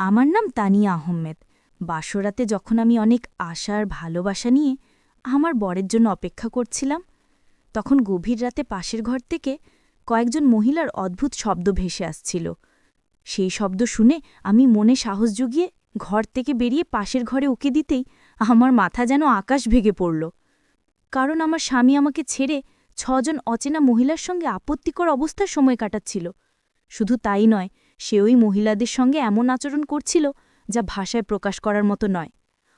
আমার নাম তানিয়া আহমেদ। বাসরাতে যখন আমি অনেক আশার ভালোবাসা নিয়ে আমার বরের জন্য অপেক্ষা করছিলাম, তখন গভীর রাতে পাশের ঘর থেকে কয়েকজন মহিলার অদ্ভুত শব্দ ভেসে আসছিল। সেই শব্দ শুনে আমি মনে সাহস জুগিয়ে ঘর থেকে বেরিয়ে পাশের ঘরে উকে দিতেই আমার মাথা যেন আকাশ ভেঙে পড়ল। কারণ আমার স্বামী আমাকে ছেড়ে ছজন অচেনা মহিলার সঙ্গে আপত্তিকর অবস্থার সময় কাটাচ্ছিল। শুধু তাই নয় সে ওই মহিলাদের সঙ্গে এমন আচরণ করছিল যা ভাষায় প্রকাশ করার মতো নয়।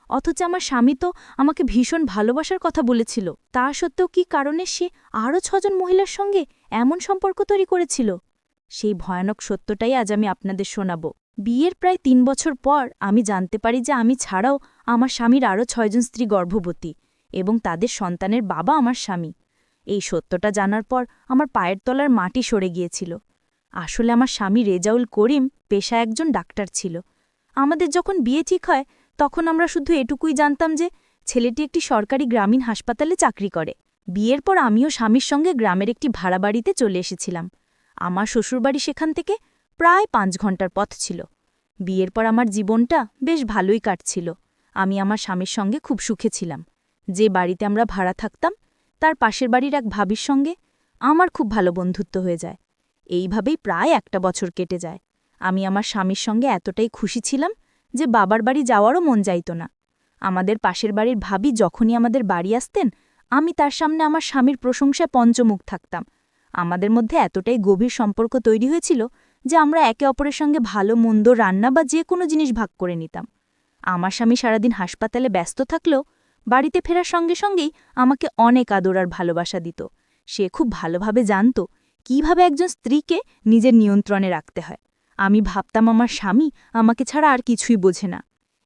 অথচ আমার স্বামী তো আমাকে ভীষণ ভালোবাসার কথা বলেছিল। তা সত্ত্বেও কি কারণে সে আরও ছজন মহিলার সঙ্গে এমন সম্পর্ক তৈরি করেছিল? সেই ভয়ানক সত্যটাই আজ আমি আপনাদের শোনাব। বিয়ের প্রায় তিন বছর পর আমি জানতে পারি যে আমি ছাড়াও আমার স্বামীর আরও ছয়জন স্ত্রী গর্ভবতী এবং তাদের সন্তানের বাবা আমার স্বামী। এই সত্যটা জানার পর আমার পায়ের তলার মাটি সরে গিয়েছিল। আসলে আমার স্বামী রেজাউল করিম পেশা একজন ডাক্তার ছিল। আমাদের যখন বিয়ে ঠিক হয়, তখন আমরা শুধু এটুকুই জানতাম যে ছেলেটি একটি সরকারি গ্রামীণ হাসপাতালে চাকরি করে। বিয়ের পর আমিও স্বামীর সঙ্গে গ্রামের একটি ভাড়া বাড়িতে চলে এসেছিলাম। আমার শ্বশুরবাড়ি সেখান থেকে প্রায় পাঁচ ঘণ্টার পথ ছিল। বিয়ের পর আমার জীবনটা বেশ ভালোই কাটছিল। আমি আমার স্বামীর সঙ্গে খুব সুখে ছিলাম। যে বাড়িতে আমরা ভাড়া থাকতাম, তার পাশের বাড়ির এক ভাবির সঙ্গে আমার খুব ভালো বন্ধুত্ব হয়ে যায়। এইভাবেই প্রায় একটা বছর কেটে যায়। আমি আমার স্বামীর সঙ্গে এতটাই খুশি ছিলাম যে বাবার বাড়ি যাওয়ারও মন যাইত না। আমাদের পাশের বাড়ির ভাবি যখনই আমাদের বাড়ি আসতেন, আমি তার সামনে আমার স্বামীর প্রশংসায় পঞ্চমুখ থাকতাম। আমাদের মধ্যে এতটাই গভীর সম্পর্ক তৈরি হয়েছিল যে আমরা একে অপরের সঙ্গে ভালো, মন্দ রান্না বা যে কোনো জিনিস ভাগ করে নিতাম। আমার স্বামী সারাদিন হাসপাতালে ব্যস্ত থাকলেও বাড়িতে ফেরার সঙ্গে সঙ্গেই আমাকে অনেক আদর আর ভালোবাসা দিত। সে খুব ভালোভাবে জানত কীভাবে একজন স্ত্রীকে নিজের নিয়ন্ত্রণে রাখতে হয়? আমি ভাবতাম আমার স্বামী আমাকে ছাড়া আর কিছুই বোঝে না।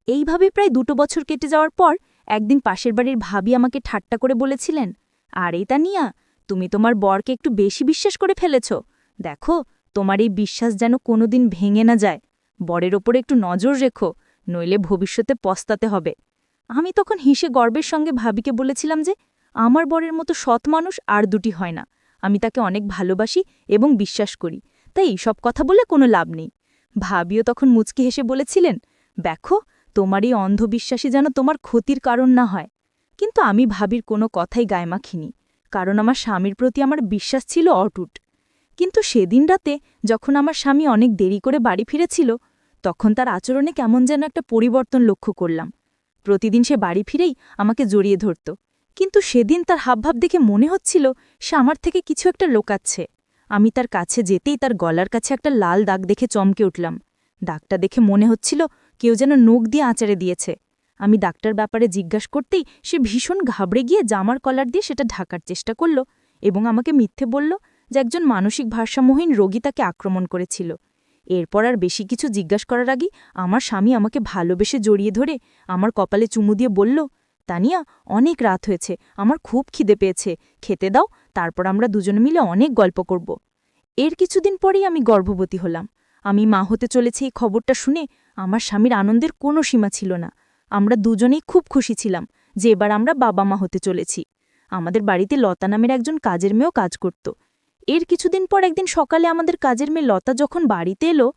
এইভাবে প্রায় দুটো বছর কেটে যাওয়ার পর একদিন পাশের বাড়ির ভাবি আমাকে ঠাট্টা করে বলেছিলেন, আরে তা নিয়া তুমি তোমার বরকে একটু বেশি বিশ্বাস করে ফেলেছ। দেখো, তোমার এই বিশ্বাস যেন কোনোদিন ভেঙে না যায়। বরের ওপরে একটু নজর রেখো, নইলে ভবিষ্যতে পস্তাতে হবে। আমি তখন হিসে গর্বের সঙ্গে ভাবিকে বলেছিলাম যে, আমার বরের মতো সৎ মানুষ আর দুটি হয় না। আমি তাকে অনেক ভালোবাসি এবং বিশ্বাস করি। তাই এইসব কথা বলে কোনো লাভ নেই। ভাবিও তখন মুচকি হেসে বলেছিলেন, দেখো, তোমার এই অন্ধবিশ্বাসী যেন তোমার ক্ষতির কারণ না হয়। কিন্তু আমি ভাবির কোনো কথাই গায়ে মাখিনি, কারণ আমার স্বামীর প্রতি আমার বিশ্বাস ছিল অটুট। কিন্তু সেদিন রাতে যখন আমার স্বামী অনেক দেরি করে বাড়ি ফিরেছিল, তখন তার আচরণে কেমন যেন একটা পরিবর্তন লক্ষ্য করলাম। প্রতিদিন সে বাড়ি ফিরেই আমাকে জড়িয়ে ধরত। কিন্তু সেদিন তার হাবভাব দেখে মনে হচ্ছিল সে আমার থেকে কিছু একটা লোকাচ্ছে। আমি তার কাছে যেতেই তার গলার কাছে একটা লাল দাগ দেখে চমকে উঠলাম। দাগটা দেখে মনে হচ্ছিল কেউ যেন নোক দিয়ে আচারে দিয়েছে। আমি ডাক্তার ব্যাপারে জিজ্ঞাস করতেই সে ভীষণ ঘাবড়ে গিয়ে জামার কলার দিয়ে সেটা ঢাকার চেষ্টা করল এবং আমাকে মিথ্যে বলল যে একজন মানসিক ভারসাম্যহীন রোগী তাকে আক্রমণ করেছিল। এরপর আর বেশি কিছু জিজ্ঞাস করার আগেই আমার স্বামী আমাকে ভালোবেসে জড়িয়ে ধরে আমার কপালে চুমু দিয়ে বলল তানিয়া, অনেক রাত হয়েছে। আমার খুব খিদে পেয়েছে। খেতে দাও, তারপর আমরা দুজনে মিলে অনেক গল্প করব। এর কিছুদিন পরেই আমি গর্ভবতী হলাম। আমি মা হতে চলেছি এই খবরটা শুনে আমার স্বামীর আনন্দের কোনো সীমা ছিল না। আমরা দুজনেই খুব খুশি ছিলাম যে এবার আমরা বাবা মা হতে চলেছি। আমাদের বাড়িতে লতা নামের একজন কাজের মেয়েও কাজ করত। এর কিছুদিন পর একদিন সকালে আমাদের কাজের মেয়ে লতা যখন বাড়িতে এলো,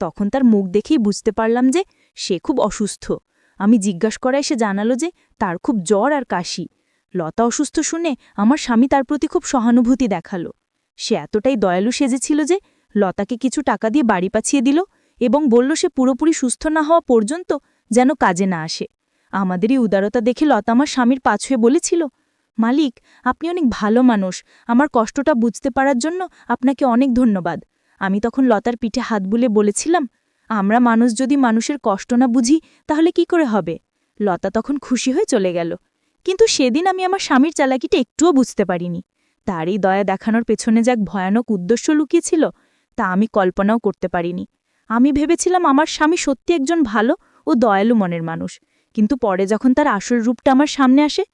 তখন তার মুখ দেখেই বুঝতে পারলাম যে সে খুব অসুস্থ। আমি জিজ্ঞাস করায় সে জানালো যে তার খুব জ্বর আর কাশি। লতা অসুস্থ শুনে আমার স্বামী তার প্রতি খুব সহানুভূতি দেখাল। সে এতটাই দয়ালু সেজেছিল যে লতাকে কিছু টাকা দিয়ে বাড়ি পাঠিয়ে দিল এবং বলল সে পুরোপুরি সুস্থ না হওয়া পর্যন্ত যেন কাজে না আসে। আমাদেরই উদারতা দেখে লতা আমার স্বামীর পাছুয়ে বলেছিল, মালিক, আপনি অনেক ভালো মানুষ। আমার কষ্টটা বুঝতে পারার জন্য আপনাকে অনেক ধন্যবাদ। আমি তখন লতার পিঠে হাত বুলে বলেছিলাম আমরা মানুষ যদি মানুষের কষ্ট না বুঝি, তাহলে কি করে হবে? লতা তখন খুশি হয়ে চলে গেল। কিন্তু সেদিন আমি আমার স্বামীর চালাকিটা একটুও বুঝতে পারিনি। তারই দয়া দেখানোর পেছনে যাক ভয়ানক উদ্দেশ্য লুকিয়েছিল, তা আমি কল্পনাও করতে পারিনি। আমি ভেবেছিলাম আমার স্বামী সত্যি একজন ভালো ও দয়ালু মনের মানুষ। কিন্তু পরে যখন তার আসল রূপটা আমার সামনে আসে,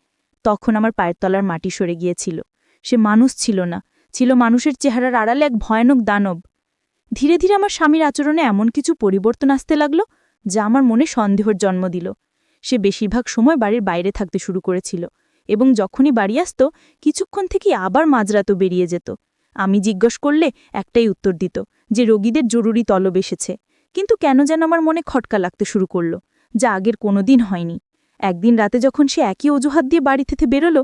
তখন আমার পায়ের তলার মাটি সরে গিয়েছিল। সে মানুষ ছিল না, ছিল মানুষের চেহারার আড়ালে এক ভয়ানক দানব। ধীরে ধীরে আমার স্বামীর আচরণে এমন কিছু পরিবর্তন আসতে লাগল, যা আমার মনে সন্দেহর জন্ম দিল। সে বেশিরভাগ সময় বাড়ির বাইরে থাকতে শুরু করেছিল এবং যখনই বাড়ি আসত, কিছুক্ষণ থেকে আবার মাঝরাতো বেরিয়ে যেত। আমি জিজ্ঞেস করলে একটাই উত্তর দিত, যে রোগীদের জরুরি তলব এসেছে। কিন্তু কেন যেন আমার মনে খটকা লাগতে শুরু করল, যা আগের কোনোদিন হয়নি। একদিন রাতে যখন সে একই অজুহাত দিয়ে বাড়ি থেকে বেরোলো,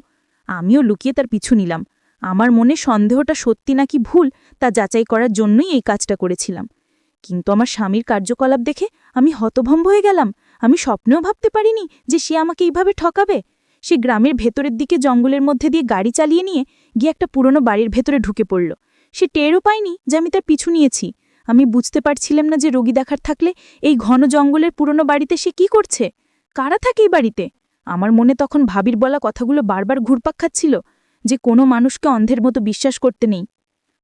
আমিও লুকিয়ে তার পিছু নিলাম। আমার মনে সন্দেহটা সত্যি নাকি ভুল তা যাচাই করার জন্যই এই কাজটা করেছিলাম। কিন্তু আমার স্বামীর কার্যকলাপ দেখে আমি হতভম্ব হয়ে গেলাম। আমি স্বপ্নেও ভাবতে পারিনি যে সে আমাকে এইভাবে ঠকাবে। সে গ্রামের ভেতরের দিকে জঙ্গলের মধ্যে দিয়ে গাড়ি চালিয়ে নিয়ে গিয়ে একটা পুরনো বাড়ির ভেতরে ঢুকে পড়ল। সে টেরও পায়নি যে আমি তার পিছু নিয়েছি। আমি বুঝতে পারছিলাম না যে রোগী দেখার থাকলে এই ঘন জঙ্গলের পুরনো বাড়িতে সে কি করছে। কারা থাকে এই বাড়িতে? আমার মনে তখন ভাবির বলা কথাগুলো বারবার ঘুরপাক খাচ্ছিল। যে কোনো মানুষকে অন্ধের মতো বিশ্বাস করতে নেই।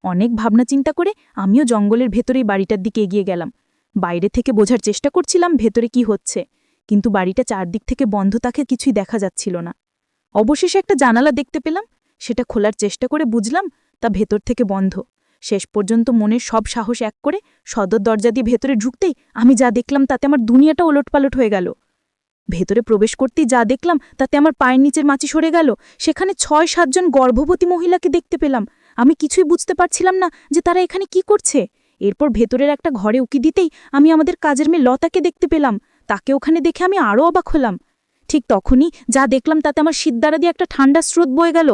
অনেক ভাবনা চিন্তা করে আমিও জঙ্গলের ভেতরেই বাড়িটার দিকে এগিয়ে গেলাম। বাইরে থেকে বোঝার চেষ্টা করছিলাম ভেতরে কি হচ্ছে, কিন্তু বাড়িটা চারদিক থেকে বন্ধ তাকে কিছুই দেখা যাচ্ছিল না। অবশেষে একটা জানালা দেখতে পেলাম, সেটা খোলার চেষ্টা করে বুঝলাম তা ভেতর থেকে বন্ধ। শেষ পর্যন্ত মনের সব সাহস এক করে সদর দরজা দিয়ে ভেতরে ঢুকতেই আমি যা দেখলাম তাতে আমার দুনিয়াটা ওলটপালট হয়ে গেল। ভেতরে প্রবেশ করতেই যা দেখলাম, তাতে আমার পায়ের নিচের মাছি সরে গেল। সেখানে ছয় সাতজন গর্ভবতী মহিলাকে দেখতে পেলাম। আমি কিছুই বুঝতে পারছিলাম না যে তারা এখানে কি করছে। এরপর ভেতরের একটা ঘরে উকি দিতেই আমি আমাদের কাজের মেয়ে লতাকে দেখতে পেলাম। তাকে ওখানে দেখে আমি আরও অবাক হলাম। ঠিক তখনই যা দেখলাম তাতে আমার সিদ্ধারা দিয়ে একটা ঠান্ডা স্রোত বয়ে গেল।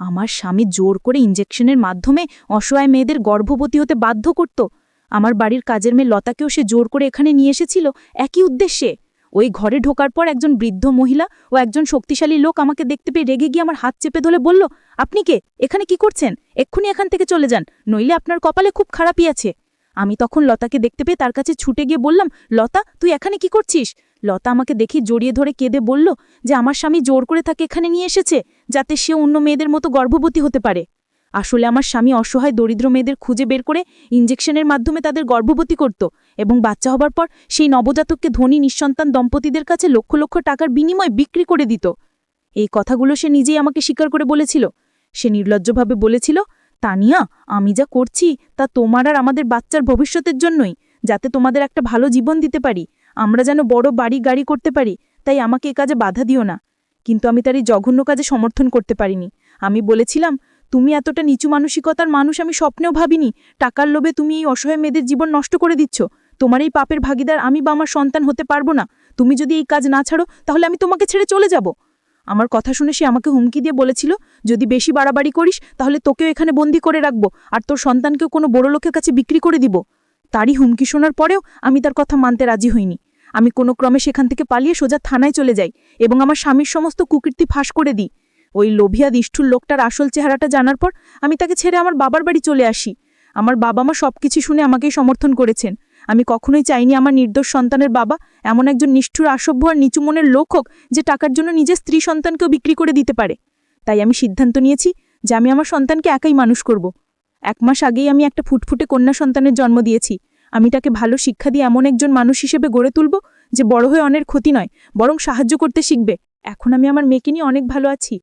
আমার স্বামী জোর করে ইঞ্জেকশনের মাধ্যমে অসহায় মেয়েদের গর্ভবতী হতে বাধ্য করত। আমার বাড়ির কাজের মেয়ে লতাকেও সে জোর করে এখানে নিয়ে এসেছিল একই উদ্দেশ্যে। ওই ঘরে ঢোকার পর একজন বৃদ্ধ মহিলা ও একজন শক্তিশালী লোক আমাকে দেখতে পেয়ে রেগে গিয়ে আমার হাত চেপে ধরে বলল, আপনি কে? এখানে কি করছেন? এক্ষুনি এখান থেকে চলে যান, নইলে আপনার কপালে খুব খারাপই আছে। আমি তখন লতাকে দেখতে পেয়ে তার কাছে ছুটে গিয়ে বললাম, লতা, তুই এখানে কি করছিস? লতা আমাকে দেখে জড়িয়ে ধরে কেঁদে বলল যে, আমার স্বামী জোর করে তাকে এখানে নিয়ে এসেছে, যাতে সে অন্য মেয়েদের মতো গর্ভবতী হতে পারে। আসলে আমার স্বামী অসহায় দরিদ্র মেয়েদের খুঁজে বের করে ইঞ্জেকশনের মাধ্যমে তাদের গর্ভবতী করত এবং বাচ্চা হবার পর সেই নবজাতককে ধনী নিঃসন্তান দম্পতিদের কাছে লক্ষ লক্ষ টাকার বিনিময়ে বিক্রি করে দিত। এই কথাগুলো সে নিজেই আমাকে স্বীকার করে বলেছিল। সে নির্লজ্জভাবে বলেছিল, তানিয়া, আমি যা করছি তা তোমার আর আমাদের বাচ্চার ভবিষ্যতের জন্যই, যাতে তোমাদের একটা ভালো জীবন দিতে পারি। আমরা যেন বড় বাড়ি গাড়ি করতে পারি, তাই আমাকে এ কাজে বাধা দিও না। কিন্তু আমি তার এই জঘন্য কাজে সমর্থন করতে পারিনি। আমি বলেছিলাম তুমি এতটা নিচু মানসিকতার মানুষ, আমি স্বপ্নেও ভাবিনি টাকার লোভে তুমি এই অসহায় মেয়েদের জীবন নষ্ট করে দিচ্ছ। তোমার এই পাপের ভাগিদার আমি বা আমার সন্তান হতে পারব না। তুমি যদি এই কাজ না ছাড়ো, তাহলে আমি তোমাকে ছেড়ে চলে যাব। আমার কথা শুনে সে আমাকে হুমকি দিয়ে বলেছিল, যদি বেশি বাড়াবাড়ি করিস, তাহলে তোকেও এখানে বন্দি করে রাখব আর তোর সন্তানকেও কোনো বড় লোকের কাছে বিক্রি করে দিব। তারই হুমকি শোনার পরেও আমি তার কথা মানতে রাজি হইনি। আমি কোনো ক্রমে সেখান থেকে পালিয়ে সোজা থানায় চলে যাই এবং আমার স্বামীর সমস্ত কুকীর্তি ফাঁস করে দিই। ওই লোভিয়া নিষ্ঠুর লোকটার আসল চেহারাটা জানার পর আমি তাকে ছেড়ে আমার বাবার বাড়ি চলে আসি। আমার বাবা মা সবকিছু শুনে আমাকেই সমর্থন করেছেন। আমি কখনোই চাইনি আমার নির্দোষ সন্তানের বাবা এমন একজন নিষ্ঠুর, আসভ্য আর নিচু মনের লোক হোক যে টাকার জন্য নিজের স্ত্রী সন্তানকেও বিক্রি করে দিতে পারে। তাই আমি সিদ্ধান্ত নিয়েছি যে আমি আমার সন্তানকে একাই মানুষ করব। এক মাস আগেই আমি একটা ফুটফুটে কন্যা সন্তানের জন্ম দিয়েছি। আমি তাকে ভালো শিক্ষা দিয়ে এমন একজন মানুষ হিসেবে গড়ে তুলব যে বড় হয়ে অনেক ক্ষতি নয়, বরং সাহায্য করতে শিখবে। এখন আমি আমার মেয়েকে নিয়ে অনেক ভালো আছি।